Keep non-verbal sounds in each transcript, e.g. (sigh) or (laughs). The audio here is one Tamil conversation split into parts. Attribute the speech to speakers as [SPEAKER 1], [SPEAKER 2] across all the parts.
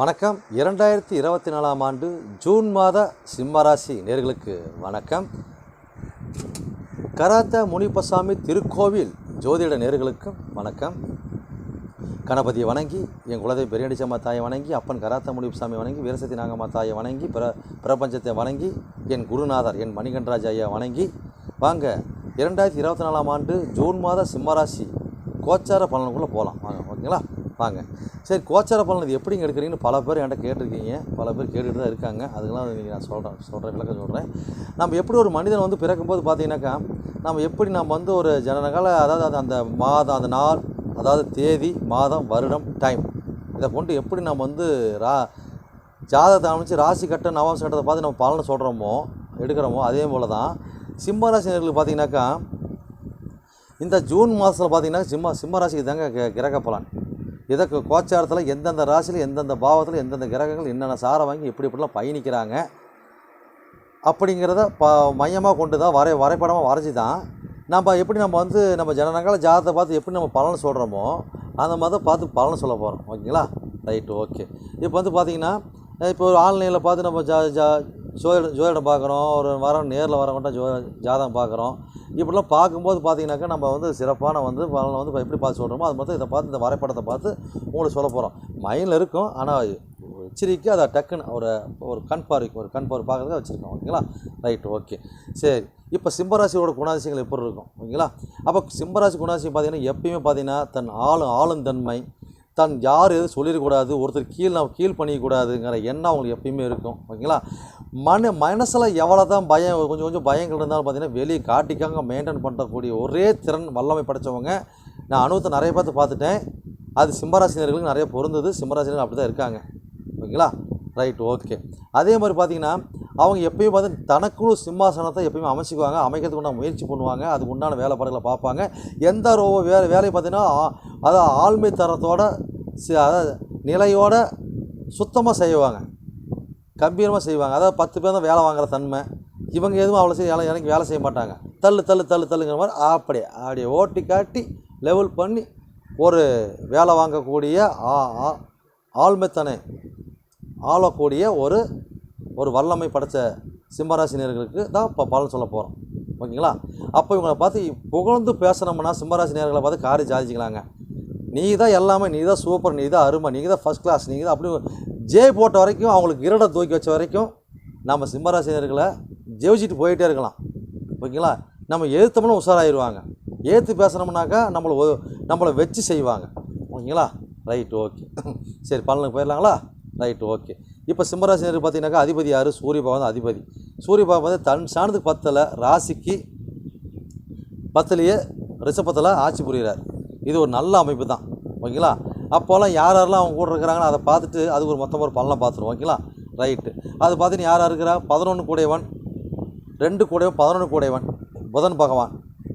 [SPEAKER 1] வணக்கம். இரண்டாயிரத்தி இருபத்தி நாலாம் ஆண்டு ஜூன் மாத சிம்மராசி நேர்களுக்கு வணக்கம். கராத்த முனிப்பசாமி திருக்கோவில் ஜோதிட நேர்களுக்கும் வணக்கம். கணபதியை வணங்கி என் குலதெய்வ பெரியடிச்சம்மா தாயை வணங்கி அப்பன் கராத்த முனிப்பசாமி வணங்கி வீரசக்தி நாகம்மா தாயை வணங்கி பிர பிரபஞ்சத்தை வணங்கி என் குருநாதர் என் மணிகண்டராஜ் ஐயா வணங்கி வாங்க இரண்டாயிரத்தி இருபத்தி நாலாம் ஆண்டு ஜூன் மாத சிம்மராசி கோச்சார பலனுக்குள்ளே போகலாம் வாங்க ஓகேங்களா? வாங்க சரி கோச்சார பலன் இது எப்படிங்க எடுக்கிறீங்கன்னு பல பேர் என்கிட்ட கேட்டிருக்கீங்க. பல பேர் கேட்டுகிட்டு தான் இருக்காங்க. அதுக்கெல்லாம் நீங்கள் நான் சொல்கிறேன் சொல்கிறேன் விளக்கம் சொல்கிறேன் நம்ம எப்படி ஒரு மனிதன் வந்து பிறக்கும்போது பார்த்தீங்கன்னாக்கா நம்ம எப்படி நம்ம வந்து ஒரு ஜனனகால அதாவது அது அந்த மாதம் அந்த நாள் அதாவது தேதி மாதம் வருடம் டைம் இதை கொண்டு எப்படி நம்ம வந்து ரா ஜாதகத்தை அமைச்சு ராசி கட்ட நவாம்ச கட்டத்தை பார்த்து நம்ம பலனை சொல்கிறோமோ எடுக்கிறோமோ அதே போல் தான் சிம்மராசினர்களுக்கு பார்த்தீங்கன்னாக்கா இந்த ஜூன் மாதத்தில் பார்த்தீங்கன்னா சிம்ம சிம்மராசிக்கு தாங்க கிரக பலன். இதற்கு கோச்சாரத்தில் எந்தெந்த ராசியில் எந்தெந்த பாவத்தில் எந்தெந்த கிரகங்கள் என்னென்ன சாரை வாங்கி எப்படி எப்படிலாம் பயணிக்கிறாங்க. அப்படிங்கிறத ப மையமாக கொண்டு தான் வரை வரைபடமாக வரைஞ்சி தான் நம்ம எப்படி நம்ம வந்து நம்ம ஜனனகால ஜாதத்தை பார்த்து எப்படி நம்ம பலன் சொல்கிறோமோ அந்த மாதிரி தான் பார்த்து பலன் சொல்ல போகிறோம் ஓகேங்களா? ரைட்டு ஓகே இப்போ வந்து பார்த்திங்கன்னா இப்போ ஒரு ஆன்லைனில் பார்த்து நம்ம ஜா ஜா ஜோதிடம் ஜோதிடம் பார்க்குறோம். ஒரு வர நேரில் வரவங்கள்ட்ட ஜோ ஜாதகம் பார்க்குறோம். இப்படிலாம் பார்க்கும்போது பார்த்தீங்கன்னாக்கா நம்ம வந்து சிறப்பான வந்து பலனை வந்து எப்படி பார்த்து சொல்கிறோமோ அது மட்டும் இதை பார்த்து இந்த வரைபடத்தை பார்த்து உங்களுக்கு சொல்ல போகிறோம் மைண்டில் இருக்கும் ஆனால் எச்சரிக்கை அதை டக்குன்னு ஒரு ஒரு கண் பார்வைக்கு ஒரு கண் பார்வை பார்க்குறதுக்கு வச்சுருக்கோம் ஓகேங்களா? ரைட் ஓகே சரி இப்போ சிம்மராசியோட குணாதிசயங்கள் எப்படி இருக்கும் ஓகேங்களா? அப்போ சிம்மராசி குணாதிசயம் பார்த்தீங்கன்னா எப்பயுமே பார்த்தீங்கன்னா தன் ஆளும் ஆளும் தன்மை தன் யார் எதுவும் சொல்லிடக்கூடாது ஒருத்தர் கீழ் நம்ம கீழ் பண்ணிக்கக்கூடாதுங்கிற எண்ணம் அவங்களுக்கு எப்பயுமே இருக்கும். ஓகேங்களா? மன மனசில் எவ்வளோ தான் பயம் கொஞ்சம் கொஞ்சம் பயங்கள் இருந்தாலும் பார்த்தீங்கன்னா வெளியே காட்டிக்காங்க மெயின்டைன் பண்ணக்கூடிய ஒரே திறன் வல்லமை படைச்சவங்க. நான் அனுபவத்தை நிறைய பார்த்து பார்த்துட்டேன். அது சிம்மராசினியர்களுக்கு நிறைய பொருந்தது. சிம்மராசினியர்கள் அப்படி தான் இருக்காங்க. ஓகேங்களா? ரைட் ஓகே அதே மாதிரி பார்த்தீங்கன்னா அவங்க எப்பயும் பார்த்து தனக்குழு சிம்மாசனத்தை எப்பயுமே அமைச்சிக்குவாங்க. அமைக்கிறதுக்கு உண்டான முயற்சி பண்ணுவாங்க. அதுக்கு உண்டான வேலைப்பாடுகளை பார்ப்பாங்க. எந்த ரோ வேலை வேலையை பார்த்தீங்கன்னா அதை ஆழ்மை தரத்தோட சி- அதாவது நிலையோட சுத்தமாக செய்வாங்க. கம்பீரமாக செய்வாங்க. அதாவது பத்து பேர் தான் வேலை வாங்குற தன்மை. இவங்க எதுவும் அவ்வளோ செய்ய எனக்கு வேலை செய்ய மாட்டாங்க. தள்ளு தள்ளு தள்ளு தள்ளுங்கிற மாதிரி அப்படியே அப்படியே ஓட்டி காட்டி லெவல் பண்ணி ஒரு வேலை வாங்கக்கூடிய ஆ- ஆ- ஆழ்மைத்தனை ஆளக்கூடிய ஒரு ஒரு வல்லமை படைத்த சிம்மராசினியர்களுக்கு தான் இப்போ பலன் சொல்ல போகிறோம் ஓகேங்களா? அப்போ இவங்களை பார்த்து புகழ்ந்து பேசுனோம்னா சிம்மராசினியர்களை பார்த்து காரி ஜாதிச்சிக்கலாங்க நீ தான் எல்லாமே நீ தான் சூப்பர் நீ தான் அருமை நீ தான் ஃபஸ்ட் கிளாஸ் நீ தான் அப்படி ஜெய் போட்ட வரைக்கும் அவங்களுக்கு இரடை தூக்கி வச்ச வரைக்கும் நம்ம சிம்மராசினியர்களை ஜெயிச்சிட்டு போயிட்டே இருக்கலாம். ஓகேங்களா? நம்ம எதிர்த்தோம்னா உஷாராயிருவாங்க. ஏற்று பேசுனோம்னாக்கா நம்மளை நம்மளை வச்சு செய்வாங்க. ஓகேங்களா? ரைட் ஓகே (laughs) சரி பலனுக்கு போயிடலாங்களா? ரைட் ஓகே இப்போ சிம்மராசினர் பார்த்தீங்கன்னாக்கா அதிபதி யார்? சூரிய பகவான் அதிபதி. சூரிய பகவான் வந்து தன் சாணத்துக்கு பத்தில் ராசிக்கு பத்துலேயே ரிஷபத்தில் ஆட்சி புரிகிறார் இது ஒரு நல்ல அமைப்பு தான் ஓகேங்களா? அப்போல்லாம் யார் யாரெல்லாம் அவங்க கூட இருக்கிறாங்களோ அதை பார்த்துட்டு அது ஒரு மொத்தமாக ஒரு பலனை பார்த்துருவோம் ஓகேங்களா? ரைட்டு. அது பார்த்துட்டு யார் யார் இருக்கிறா? பதினொன்று கூடையவன் ரெண்டு கூடையவன் பதினொன்று கூடையவன் புதன் பகவான்.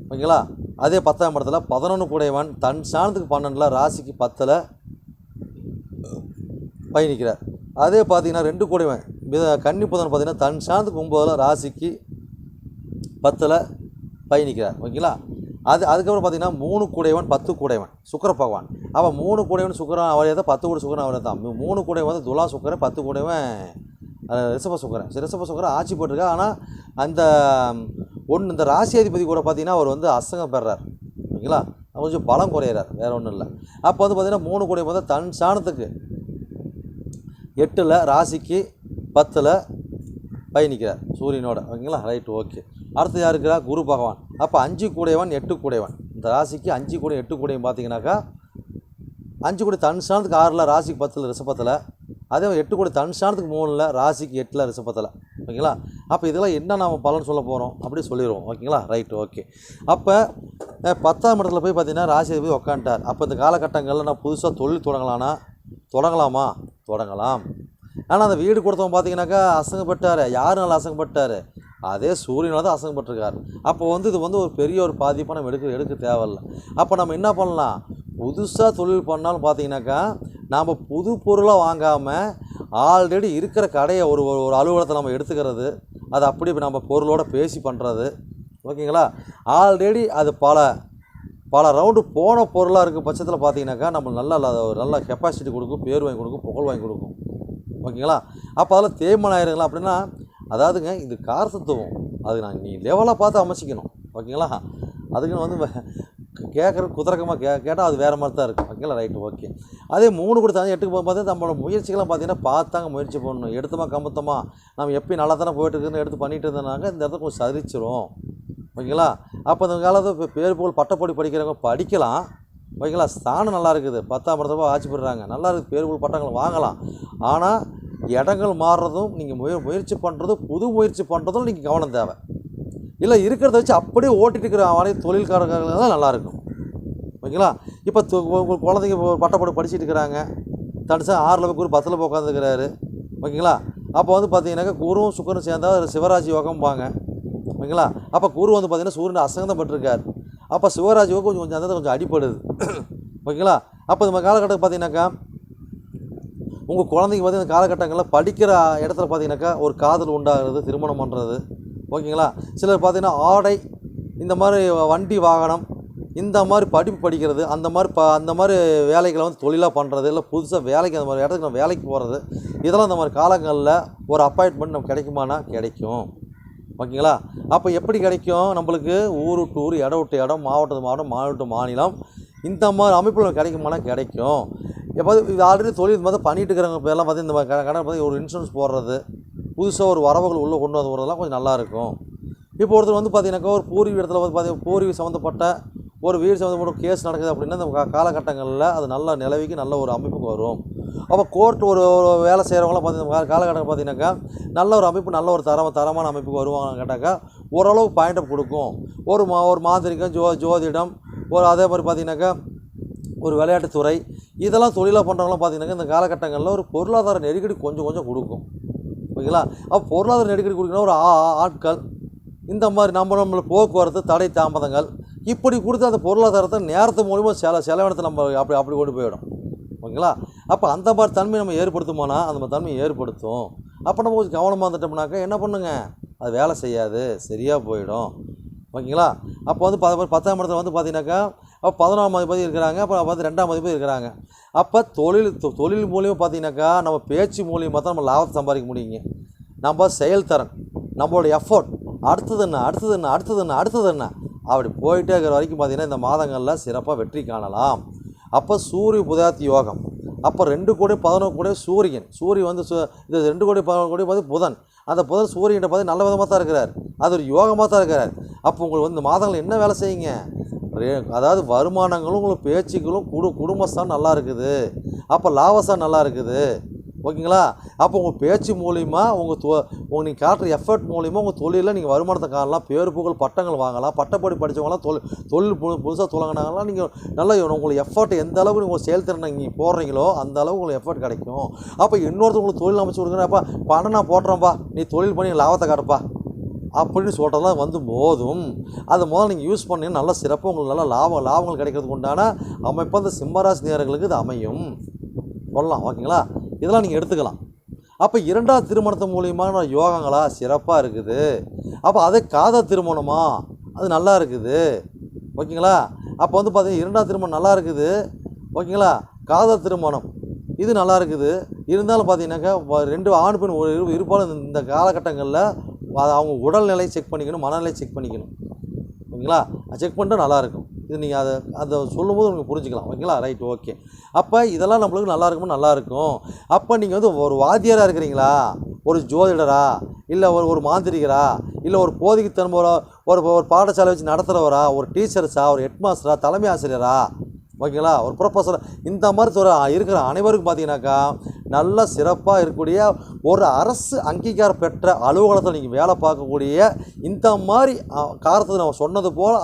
[SPEAKER 1] ஓகேங்களா? அதே பத்தாம் இடத்துல பதினொன்று கூடையவன் தன் சாணத்துக்கு பன்னெண்டில் ராசிக்கு பத்தில் பயணிக்கிறார். அதே பார்த்தீங்கன்னா ரெண்டு கூடையவன் கன்னி புதன் பார்த்தீங்கன்னா தன் சாணத்துக்கு ஒம்போதில் ராசிக்கு பத்தில் பயணிக்கிறார். ஓகேங்களா? அது அதுக்கப்புறம் பார்த்தீங்கன்னா மூணு கூடையவன் பத்து கூடையவன் சுக்கிர பகவான். அவன் மூணு கூடையவன் சுக்கரன் அவரே தான் பத்து கூட சுக்கரன் அவரே தான். மூணு கூடையவன் வந்து துலா சுக்கரன் பத்து கூடையவன் அஹ், ரிஷப சுக்கரன். சரி, ரிஷப சுக்கரன் ஆட்சி போட்டிருக்கா ஆனால் அந்த ஒன்று இந்த ராசியாதிபதி கூட பார்த்தீங்கன்னா அவர் வந்து அசங்கம் பெறார். ஓகேங்களா? கொஞ்சம் பலம் குறையிறார் வேறு ஒன்றும் இல்லை. அப்போ வந்து பார்த்தீங்கன்னா மூணு கூடையவன் வந்து தன் சாணத்துக்கு எட்டில் ராசிக்கு பத்தில் பயணிக்கிறார் சூரியனோட. ஓகேங்களா? Right okay. அடுத்து யார் இருக்கிறா? குரு பகவான். அப்போ அஞ்சு கூடையவன் எட்டு கூடையவன். இந்த ராசிக்கு அஞ்சு கூட எட்டு கூடையும் பார்த்தீங்கன்னாக்கா அஞ்சு கூடை தன் ஸ்தானத்துக்கு ஆறில் ராசிக்கு பத்தில் ரிசப்பத்தில் அதே மாதிரி எட்டு கூடை தன் ஸ்தானத்துக்கு மூணில் ராசிக்கு எட்டில் ரிசப்பத்தில் ஓகேங்களா? அப்போ இதெல்லாம் என்ன நம்ம பலன் சொல்ல போகிறோம் அப்படி சொல்லிடுவோம் ஓகேங்களா? Right okay. அப்போ பத்தாம் இடத்துல போய் பார்த்தீங்கன்னா ராசியை போய் உக்காண்டார் அப்போ இந்த காலகட்டங்களில் நான் புதுசாக தொழில் தொடங்கலான்னா தொடங்கலாமா? தொடங்கலாம். ஆனால் அந்த வீடு கொடுத்தவங்க பார்த்தீங்கன்னாக்கா அசங்கப்பட்டார். யார் நல்லா அசங்கப்பட்டார்? அதே சூரியனால தான் அசங்கப்பட்டிருக்காரு. அப்போ வந்து இது வந்து ஒரு பெரிய ஒரு பாதிப்பாக நம்ம எடுக்க எடுக்க தேவையில்ல. அப்போ நம்ம என்ன பண்ணலாம்? புதுசாக தொழில் பண்ணாலும் பார்த்தீங்கன்னாக்கா நாம் புது பொருளாக வாங்காமல் ஆல்ரெடி இருக்கிற கடையை ஒரு ஒரு அலுவலகத்தை நம்ம எடுத்துக்கிறது அது அப்படி நம்ம பொருளோட பேசி பண்ணுறது ஓகேங்களா? ஆல்ரெடி அது பல பல ரவுண்டு போன பொருளாக இருக்க பட்சத்தில் பார்த்தீங்கன்னாக்கா நம்ம நல்ல நல்ல ஒரு நல்ல கெப்பாசிட்டி கொடுக்கும் பேர் வாங்கி கொடுக்கும் புகழ் வாங்கி கொடுக்கும். ஓகேங்களா? அப்போ அதில் தேய்மானம் ஆயிருங்களா அப்படின்னா அதாவதுங்க இது காரத்தத்துவம் அது நான் நீ லெவலாக பார்த்து அமைச்சிக்கணும். ஓகேங்களா? அதுக்குன்னு வந்து கேட்குற குதிரக்கமாக கே கேட்டால் அது வேறு மாதிரி தான் இருக்கும். ஓகேங்களா? ரைட்டு ஓகே அதே மூணு கொடுத்தாங்க எட்டுக்கு போகும்போது நம்மளோட முயற்சிகள்லாம் பார்த்தீங்கன்னா பார்த்தாங்க முயற்சி பண்ணணும். எடுத்தோமா கமத்தமாக நம்ம எப்பயும் நல்லா தானே போயிட்டுருக்குன்னு எடுத்து பண்ணிட்டு இருந்தோம்னாங்க இந்த இடத்துல கொஞ்சம் சரிச்சிரும் ஓகேங்களா? அப்போ இந்த காலத்தில் இப்போ பேர் புகழ் பட்டப்படி படிக்கிறவங்க படிக்கலாம். ஓகேங்களா? ஸ்தானம் நல்லா இருக்குது. பத்தாம் இடத்துல ஆட்சி பெறுறாங்க. நல்லா இருக்குது. பேர் புகழ் பட்டங்கள் வாங்கலாம். ஆனால் இடங்கள் மாறுறதும் நீங்கள் முய முயற்சி பண்ணுறதும் புது முயற்சி பண்ணுறதும் நீங்கள் கவனம் தேவை. இல்லை இருக்கிறத வச்சு அப்படியே ஓட்டிகிட்டு இருக்கிற அவனே தொழில்காரர்கள் தான் நல்லாயிருக்கும். ஓகேங்களா? இப்போ குழந்தைங்க பட்டப்பட்டு படிச்சுட்டு இருக்கிறாங்க. தனிச்சா ஆறில் குரு பத்தில் போய் உட்காந்துருக்கிறாரு ஓகேங்களா? அப்போ வந்து பார்த்தீங்கன்னாக்கா குருவும் சுக்கரும் சேர்ந்தால் சிவராஜி சிவராஜ் யோகம்பாங்க. ஓகேங்களா? அப்போ குரு வந்து பார்த்தீங்கன்னா சூரியன் அசங்கதம் பட்டிருக்கார் அப்போ சிவராஜ் யோகம் கொஞ்சம் கொஞ்சம் அந்த கொஞ்சம் அடிப்படுது (clears throat) ஓகேங்களா? அப்போ நம்ம காலகட்டத்தில் பார்த்தீங்கன்னாக்கா உங்கள் குழந்தைங்க வந்து இந்த காலகட்டங்களில் படிக்கிற இடத்துல பார்த்தீங்கன்னாக்கா ஒரு காதல் உண்டாகிறது திருமணம் பண்ணுறது ஓகேங்களா? சிலர் பார்த்திங்கன்னா ஆடை இந்த மாதிரி வண்டி வாகனம் இந்த மாதிரி படிப்பு படிக்கிறது அந்த மாதிரி ப அந்த மாதிரி வேலைகளை வந்து தொழிலாக பண்ணுறது இல்லை புதுசாக வேலைக்கு அந்த மாதிரி இடத்துக்கு நம்ம வேலைக்கு போகிறது இதெல்லாம் இந்த மாதிரி காலங்களில் ஒரு அப்பாயின்மெண்ட் நமக்கு கிடைக்குமானா கிடைக்கும். ஓகேங்களா? அப்போ எப்படி கிடைக்கும்? நம்மளுக்கு ஊர் விட்டு ஊர் இடம் விட்டு இடம் மாவட்டத்து மாவட்டம் மாவட்ட மாநிலம் இந்த மாதிரி அமைப்புகள் கிடைக்குமானா கிடைக்கும். எப்போது இது ஆல்ரெடி தொழில் மாதிரி பண்ணிட்டு இருக்கிறவங்க எல்லாம் பார்த்து இந்த மாதிரி கடன் பார்த்து ஒரு இன்சூரன்ஸ் போடுறது புதுசாக ஒரு வரவுகள் உள்ளே கொண்டு வந்து போகிறதெல்லாம் கொஞ்சம் நல்லாயிருக்கும். இப்போ ஒருத்தர் வந்து பார்த்தீங்கன்னாக்கா ஒரு பூர்வீக இடத்துல வந்து பார்த்தீங்கன்னா பூர்வீக சம்மந்தப்பட்ட ஒரு வீடு சம்மந்தப்பட்ட கேஸ் நடக்குது அப்படின்னா இந்த காலகட்டங்களில் அது நல்ல நிலவிக்கு நல்ல ஒரு அமைப்புக்கு வரும். அப்போ கோர்ட் ஒரு வேலை செய்கிறவங்களாம் பார்த்தீங்கன்னா காலகட்டம் பார்த்தீங்கன்னாக்கா நல்ல ஒரு அமைப்பு நல்ல ஒரு தரம் தரமான அமைப்புக்கு வருவாங்கன்னு கேட்டாக்கா ஓரளவு பாயிண்ட் அப் கொடுக்கும். ஒரு மா ஒரு மாந்திரிகம் ஜோ ஜோதிடம் ஒரு அதே மாதிரி பார்த்தீங்கன்னாக்கா ஒரு விளையாட்டுத்துறை இதெல்லாம் தொழிலாக பண்ணுறவங்களாம் பார்த்தீங்கன்னாக்கா இந்த காலகட்டங்களில் ஒரு பொருளாதார நெருக்கடி கொஞ்சம் கொஞ்சம் கொடுக்கும். ஓகேங்களா? அப்போ பொருளாதார நெருக்கடி கொடுக்கணும் ஒரு ஆ- ஆட்கள் இந்த மாதிரி நம்ம நம்மளை போக்குவரத்து தடை தாமதங்கள் இப்படி கொடுத்து அந்த பொருளாதாரத்தை நேரத்து மூலிமா செல செலவினத்தை நம்ம அப்படி அப்படி கொண்டு போயிடும். ஓகேங்களா? அப்போ அந்த மாதிரி தன்மை நம்ம ஏற்படுத்துமானா அந்த மாதிரி தன்மையை ஏற்படுத்தும். அப்போ நம்ம கொஞ்சம் கவனமாக இருந்துட்டோம்னாக்கா என்ன பண்ணுங்க? அது வேலை செய்யாது சரியாக போயிடும். ஓகேங்களா? அப்போ வந்து பத்தாம் இடத்துல வந்து பார்த்தீங்கன்னாக்கா அப்போ பதினொன்றாம் அதிபதி இருக்கிறாங்க அப்புறம் பார்த்து ரெண்டாம் அதிபதி இருக்கிறாங்க. அப்போ தொழில் தொ- தொழில் மூலியமாக பார்த்தீங்கன்னாக்கா நம்ம பேச்சு மூலியமாக தான் நம்ம லாபத்தை சம்பாதிக்க முடியுங்க. நம்ம செயல்திறன் நம்மளோட எஃபோர்ட் அடுத்தது என்ன அடுத்தது என்ன அடுத்தது என்ன அடுத்தது என்ன? அப்படி போயிட்டே இருக்கிற வரைக்கும் பார்த்தீங்கன்னா இந்த மாதங்களில் சிறப்பாக வெற்றி காணலாம். அப்போ சூரிய புதாத்தி யோகம். அப்போ ரெண்டு கோடி பதினோரு கோடி சூரியன். சூரியன் வந்து இது ரெண்டு கோடி பதினோரு கோடி பார்த்து புதன். அந்த புதன் சூரியனை பார்த்து நல்ல விதமாக தான் இருக்கிறார். அது ஒரு யோகமாக தான் இருக்கிறார். அப்போ உங்களுக்கு வந்து மாதங்கள் என்ன வேலை செய்யுங்க? அதாவது வருமானங்களும் உங்களுக்கு பேச்சுக்களும் குடு குடும்பஸ்தான் நல்லா இருக்குது. அப்போ லாபஸ்தான் நல்லா இருக்குது. ஓகேங்களா? அப்போ உங்கள் பேச்சு மூலிமா உங்கள் தொ உங்கள் நீங்கள் காட்டுற எஃபர்ட் மூலிமா உங்கள் தொழிலில் நீங்கள் வருமானத்தை காணலாம். பேர் புகழ் பட்டங்கள் வாங்கலாம். பட்டப்படி படித்தவங்களாம் தொழில் தொழில் புது புதுசாக தொடங்கினாங்களாம் நீங்கள் நல்லா உங்களுக்கு எஃபர்ட் எந்த அளவுக்கு நீங்கள் செயல்திறனை நீங்கள் போடுறீங்களோ அந்த அளவுக்கு உங்களுக்கு எஃபர்ட் கிடைக்கும். அப்போ இன்னொருத்தவங்களுக்கு தொழில் அமைச்சு கொடுக்குறேன் அப்பா பணம் நான் போடுறேன்ப்பா நீ தொழில் பண்ணி லாபத்தை காட்டுப்பா. அப்படின்னு சொல்கிறதெல்லாம் வந்து போதும் அதை முதல்ல நீங்கள் யூஸ் பண்ணி நல்லா சிறப்பாக உங்களுக்கு நல்ல லாபம் லாபங்கள் கிடைக்கிறதுக்கு உண்டான அமைப்பு அந்த சிம்மராசி நேரங்களுக்கு இது அமையும். சொல்லலாம் ஓகேங்களா? இதெல்லாம் நீங்கள் எடுத்துக்கலாம். அப்போ இரண்டாவது திருமணத்து மூலியமான யோகங்களா? சிறப்பாக இருக்குது. அப்போ அதே காதல் திருமணமா? அது நல்லா இருக்குது. ஓகேங்களா? அப்போ வந்து பார்த்தீங்கன்னா இரண்டாவது திருமணம் நல்லா இருக்குது. ஓகேங்களா? காதல் திருமணம் இது நல்லா இருக்குது. இருந்தாலும் பார்த்தீங்கன்னாக்கா ரெண்டு ஆண் பெண் ஒரு இருப்பாலும் இந்த- இந்த காலகட்டங்களில் அது அவங்க உடல்நிலை செக் பண்ணிக்கணும் மனநிலை செக் பண்ணிக்கணும். ஓகேங்களா? செக் பண்ணிட்டு நல்லாயிருக்கும். இது நீங்கள் அதை அதை சொல்லும்போது உங்களுக்கு புரிஞ்சுக்கலாம். ஓகேங்களா? ரைட் ஓகே அப்போ இதெல்லாம் நம்மளுக்கு நல்லா இருக்குமோ? நல்லாயிருக்கும் அப்போ நீங்கள் வந்து ஒரு வாத்தியாராக இருக்கிறீங்களா? ஒரு ஜோதிடரா? இல்லை ஒரு ஒரு மாந்திரிகரா? இல்லை ஒரு போதைக்கு தரும்போரா ஒரு ஒரு பாடசாலை வச்சு நடத்துகிறவரா ஒரு டீச்சர்ஸா? ஒரு ஹெட்மாஸ்டரா தலைமை ஆசிரியரா? ஓகேங்களா? ஒரு ப்ரொஃபஸர் இந்த மாதிரி துறை இருக்கிற அனைவருக்கும் பார்த்தீங்கன்னாக்கா நல்ல சிறப்பாக இருக்கக்கூடிய ஒரு அரசு அங்கீகாரம் பெற்ற அலுவலகத்தில் நீங்கள் வேலை பார்க்கக்கூடிய இந்த மாதிரி காரத்தை நம்ம சொன்னது போல்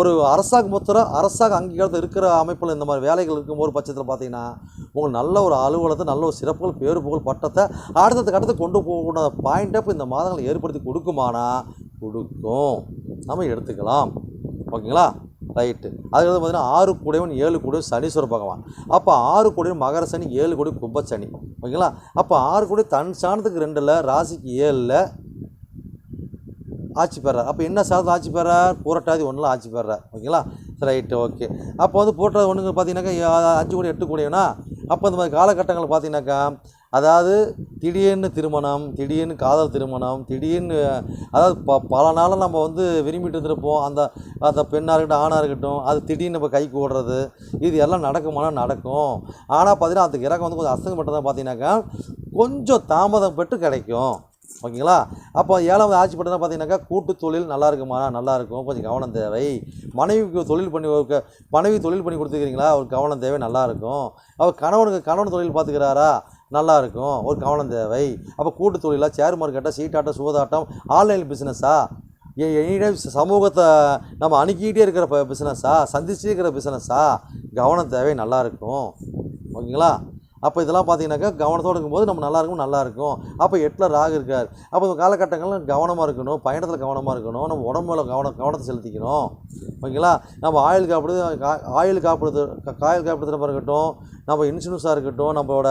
[SPEAKER 1] ஒரு அரசாங்க மொத்தம் அரசாங்க அங்கீகாரத்தில் இருக்கிற அமைப்பில் இந்த மாதிரி வேலைகள் இருக்கும் ஒரு பட்சத்தில் பார்த்தீங்கன்னா உங்களுக்கு நல்ல ஒரு அலுவலகத்தை நல்ல ஒரு சிறப்புகள் பேரு புகழ் பட்டத்தை அடுத்தடுத்த கட்டத்தை கொண்டு போகக்கூடிய பாயிண்ட் இப்போ இந்த மாதங்களை ஏற்படுத்தி கொடுக்குமானா கொடுக்கும். நம்ம எடுத்துக்கலாம். ஓகேங்களா? ரைட்டு. அது வந்து பார்த்தீங்கன்னா ஆறு கூடையவன் ஏழு கூடையும் சனீஸ்வர பகவான். அப்போ ஆறு கூடையும் மகர சனி ஏழு கூடையும் கும்ப சனி. ஓகேங்களா? அப்போ ஆறு கூடையும் தன் சாணத்துக்கு ரெண்டில் ராசிக்கு ஏழில் ஆட்சி பெறார். அப்போ என்ன சாதத்தில் ஆட்சி பெறார்? பூரட்டாதி ஒன்றில் ஆட்சி பெறார். ஓகேங்களா? Right okay. அப்போ வந்து பூரட்டாதி ஒன்றுங்க பார்த்தீங்கன்னாக்கா அஞ்சு கோடி எட்டு கோடினா அப்போ இந்த மாதிரி காலகட்டங்கள் பார்த்தீங்கன்னாக்கா அதாவது திடீர்னு திருமணம் திடீர்னு காதல் திருமணம் திடீர்னு அதாவது ப பல நாளாக நம்ம வந்து விரும்பிட்டு இருந்திருப்போம். அந்த அந்த பெண்ணாக இருக்கட்டும் ஆணாக இருக்கட்டும் அது திடீர்னு நம்ம கைக்கு ஓடுறது இது எல்லாம் நடக்குமானா நடக்கும். ஆனால் பார்த்தீங்கன்னா அந்த இறக்கம் வந்து கொஞ்சம் அசங்கப்பட்டதாக பார்த்தீங்கன்னாக்கா கொஞ்சம் தாமதம் பெற்று கிடைக்கும். ஓகேங்களா? அப்போ ஏழாவது ஆட்சி பட்டதாக பார்த்தீங்கன்னாக்கா கூட்டு தொழில் நல்லா இருக்குமா? நல்லா இருக்கும். கொஞ்சம் கவனம் தேவை. மனைவிக்கு தொழில் பண்ணி மனைவி தொழில் பண்ணி கொடுத்துக்கிறீங்களா? ஒரு கவனம் தேவை நல்லா இருக்கும். அவர் கணவனுக்கு கணவன் தொழில் பார்த்துக்கிறாரா நல்லா இருக்கும் ஒரு கவனம் தேவை. அப்போ கூட்டு தொழிலாக சேர் மார்க்கெட்டாக சீட்டாட்டம் சூதாட்டம் ஆன்லைன் பிஸ்னஸா என்னிடம் சமூகத்தை நம்ம அணுக்கிட்டே இருக்கிற பிஸ்னஸா சந்திச்சுட்டே இருக்கிற பிஸ்னஸா கவனம் தேவை நல்லா இருக்கும் ஓகேங்களா? அப்போ இதெல்லாம் பார்த்தீங்கன்னாக்கா கவனத்தோடு இருக்கும்போது நம்ம நல்லா இருக்கும் நல்லா இருக்கும் அப்போ எட்டில் ராகு இருக்கார். அப்போ இந்த காலகட்டங்களில் கவனமாக இருக்கணும் பயணத்தில் கவனமாக இருக்கணும் நம்ம உடம்புல கவனம் கவனத்தை செலுத்திக்கணும். ஓகேங்களா? நம்ம ஆயில் காப்பிடுது கா- ஆயில் காப்பிடுது கா- காயில் காப்பிடுறதுல இருக்கட்டும் நம்ம இன்சூரன்ஸாக இருக்கட்டும் நம்மளோட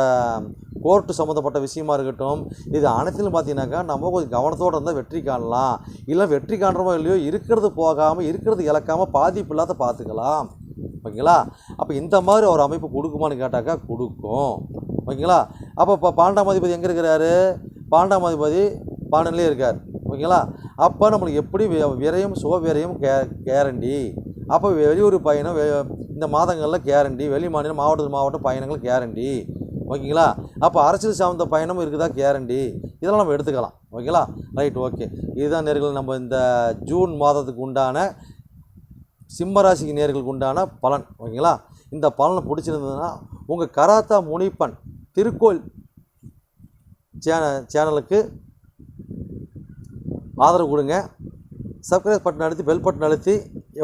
[SPEAKER 1] கோர்ட்டு சம்மந்தப்பட்ட விஷயமா இருக்கட்டும் இது அனைத்திலும் பார்த்தீங்கன்னாக்கா நம்ம கொஞ்சம் கவனத்தோடு இருந்தால் வெற்றி காணலாம். இல்லை வெற்றி காண்றோமோ இல்லையோ இருக்கிறது போகாமல் இருக்கிறது இழக்காமல் பாதிப்பு இல்லாத பார்த்துக்கலாம். ஓகேங்களா? அப்போ இந்த மாதிரி ஒரு அமைப்பு கொடுக்குமான்னு கேட்டாக்கா கொடுக்கும். ஓகேங்களா? அப்போ இப்போ பாண்டாம் அதிபதி எங்கே இருக்கிறாரு? பாண்டாம் அதிபதி பாண்டன்லேயே இருக்கார். ஓகேங்களா? அப்போ நம்மளுக்கு எப்படி விரையும் விரயம் சுக விரையும் கே கேரண்டி? அப்போ வெளியூர் பயணம் இந்த மாதங்களில் கேரண்டி வெளி மாநிலம் மாவட்டத்து மாவட்ட பயணங்கள் கேரண்டி. ஓகேங்களா? அப்போ அரசியல் சார்ந்த பயணம் இருக்குதா? கேரண்டி. இதெல்லாம் நம்ம எடுத்துக்கலாம். ஓகேங்களா? Right okay. இதுதான் நேர்கள் நம்ம இந்த ஜூன் மாதத்துக்கு உண்டான சிம்மராசிக்கு நேர்களுக்கு உண்டான பலன். ஓகேங்களா? இந்த பலனை பிடிச்சிருந்ததுன்னா உங்கள் கராத்தா முனிப்பன் திருக்கோள் சேன சேனலுக்கு ஆதரவு கொடுங்க. சப்ஸ்கிரைப் பட்டன் அழுத்தி பெல் பட்டன் அழுத்தி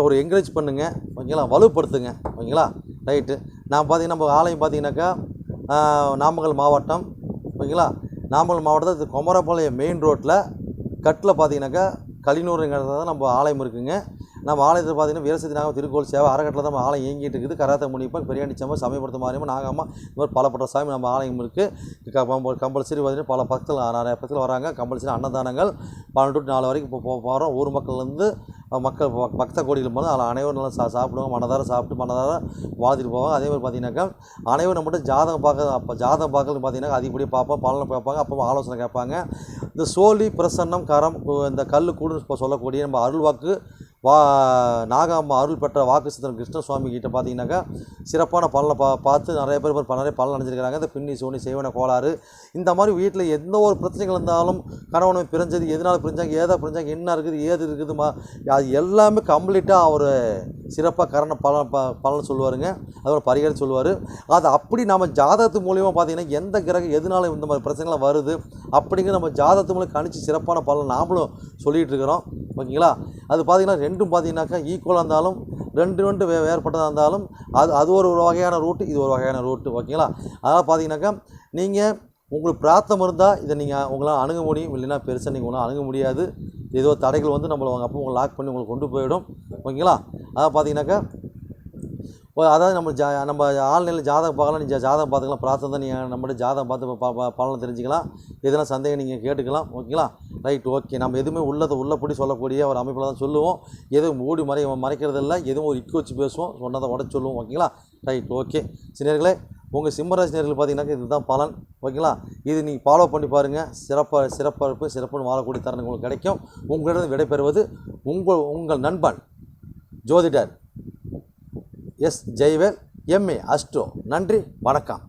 [SPEAKER 1] ஒரு என்கரேஜ் பண்ணுங்கள் ஓகேங்களா? வலுப்படுத்துங்க. ஓகேங்களா? ரைட்டு. நான் பார்த்தீங்கன்னா நம்ம ஆலயம் பார்த்தீங்கன்னாக்கா நாமக்கல் மாவட்டம் ஓகேங்களா? நாமக்கல் மாவட்டத்தில் குமரபாளையம் மெயின் ரோட்டில் கட்டில் பார்த்தீங்கன்னாக்கா கலினூருங்கிறது தான் நம்ம ஆலயம் இருக்குங்க. நம்ம ஆலயத்தில் பார்த்தீங்கன்னா வீரசக்தி நாகம் திருக்கோள் சேவை அறக்கட்டில் தான் நம்ம ஆலயம் இயங்கிட்டு இருக்குது. கராத்த முனிப்பன் பெரியாண்டி சம்மன் சமயபுரத்து மாரியம்மன் நாகம்மா இந்த மாதிரி பலப்பட்ட சாமி நம்ம ஆலயம் இருக்குது கம்பல்சரி பார்த்தீங்கன்னா பல பக்தர்கள் நிறைய பக்தர்கள் வராங்க. கம்பல்சரி அன்னதானங்கள் பன்னெண்டு டு நாலு வரைக்கும் இப்போ போகிறோம் ஊர் மக்கள்லேருந்து மக்கள் பக்த கோடிகள் போது அதில் அனைவரும் நல்லா சா சாப்பிடுவாங்க. மனதார சாப்பிட்டு மனதார வாழ்த்துட்டு போவாங்க. அதே மாதிரி பார்த்தீங்கன்னாக்கா அனைவரும் நம்மகிட்ட ஜாதகம் பார்க்க அப்போ ஜாதகம் பார்க்கறது பார்த்தீங்கன்னா அதிகப்படியாக பார்ப்போம். பலனை பார்ப்பாங்க. அப்போ ஆலோசனை கேட்பாங்க. இந்த சோழி பிரசன்னம் கரம் இந்த கல் கூடுன்னு இப்போ சொல்லக்கூடிய நம்ம அருள்வாக்கு வா நாகாம்மா அருள் பெற்ற வாக்கு சித்தன் கிருஷ்ண சுவாமி கிட்ட பார்த்தீங்கன்னாக்கா சிறப்பான பலனை பா பார்த்து நிறைய பேர் பேர் நிறைய பலன் அடைஞ்சிருக்கிறாங்க. இந்த பின்னி சோனி செய்வன கோளாறு. இந்த மாதிரி வீட்டில் எந்த ஒரு பிரச்சனைகள் இருந்தாலும் கணவனை பிரிஞ்சது எதனால் பிரிஞ்சாங்க ஏதா பிரிஞ்சாங்க என்ன இருக்குது ஏது இருக்குதுமா அது எல்லாமே கம்ப்ளீட்டாக அவர் சிறப்பாக கரண பலன் ப பலன் சொல்லுவாருங்க. அதோட பரிகாரம் சொல்லுவார். அது அப்படி நம்ம ஜாதகத்து மூலியமாக பார்த்தீங்கன்னா எந்த கிரகம் எதனால இந்த மாதிரி பிரச்சனைகள் வருது அப்படிங்கிற நம்ம ஜாதகத்து மூலம் கணிச்சு சிறப்பான பலன் நாமளும் சொல்லிகிட்டு இருக்கிறோம். ஓகேங்களா? அது பார்த்தீங்கன்னா ரெண்டும் பார்த்தீங்கன்னாக்கா ஈக்குவலாக இருந்தாலும் ரெண்டு ரெண்டு வே வேறுபட்டதாக இருந்தாலும் அது அது ஒரு ஒரு வகையான ரூட்டு இது ஒரு வகையான ரூட்டு ஓகேங்களா? அதனால் பார்த்தீங்கன்னாக்கா நீங்கள் உங்களுக்கு பிரார்த்தம் இருந்தால் இதை நீங்கள் உங்களால் அணுக முடியும். இல்லைன்னா பெருசாக நீங்கள் உங்களால் அணுக முடியாது. ஏதோ தடைகள் வந்து நம்மளை அப்போ உங்களை லாக் பண்ணி உங்களை கொண்டு போயிடும். ஓகேங்களா? அதான் பார்த்தீங்கன்னாக்கா அதாவது நம்ம ஜா நம்ம ஆன்லைனில் ஜாதகம் பார்க்கலாம் நீங்கள் ஜாதகம் பார்த்துக்கலாம் பிரார்த்தம் தான் நீங்கள் நம்மகிட்ட ஜாதகம் பார்த்து பலனை தெரிஞ்சுக்கலாம். எதனால் சந்தேகம் நீங்கள் கேட்டுக்கலாம் ஓகேங்களா? ரைட் ஓகே நம்ம எதுவுமே உள்ளதை உள்ளபடி சொல்லக்கூடிய ஒரு அமைப்பில் தான் சொல்லுவோம். எதுவும் மூடி மறை மறைக்கிறது இல்லை எதுவும் ஒரு இக்கு வச்சு பேசுவோம். சொன்னதை உடச்சு சொல்லுவோம் ஓகேங்களா? ரைட் ஓகே சினியர்களே உங்கள் சிம்மராசி நேர்கள் பார்த்தீங்கன்னாக்கா இதுதான் பலன் ஓகேங்களா? இது நீங்கள் ஃபாலோ பண்ணி பாருங்கள் சிறப்பாக சிறப்பாக இருப்பு சிறப்புன்னு வாழக்கூடிய தருணம் உங்களுக்கு கிடைக்கும். உங்களிடம் விடைபெறுவது உங்கள் உங்கள் நண்பன் ஜோதிடர் எஸ் ஜெய்வேல் எம்ஏ அஸ்ட்ரோ. நன்றி வணக்கம்.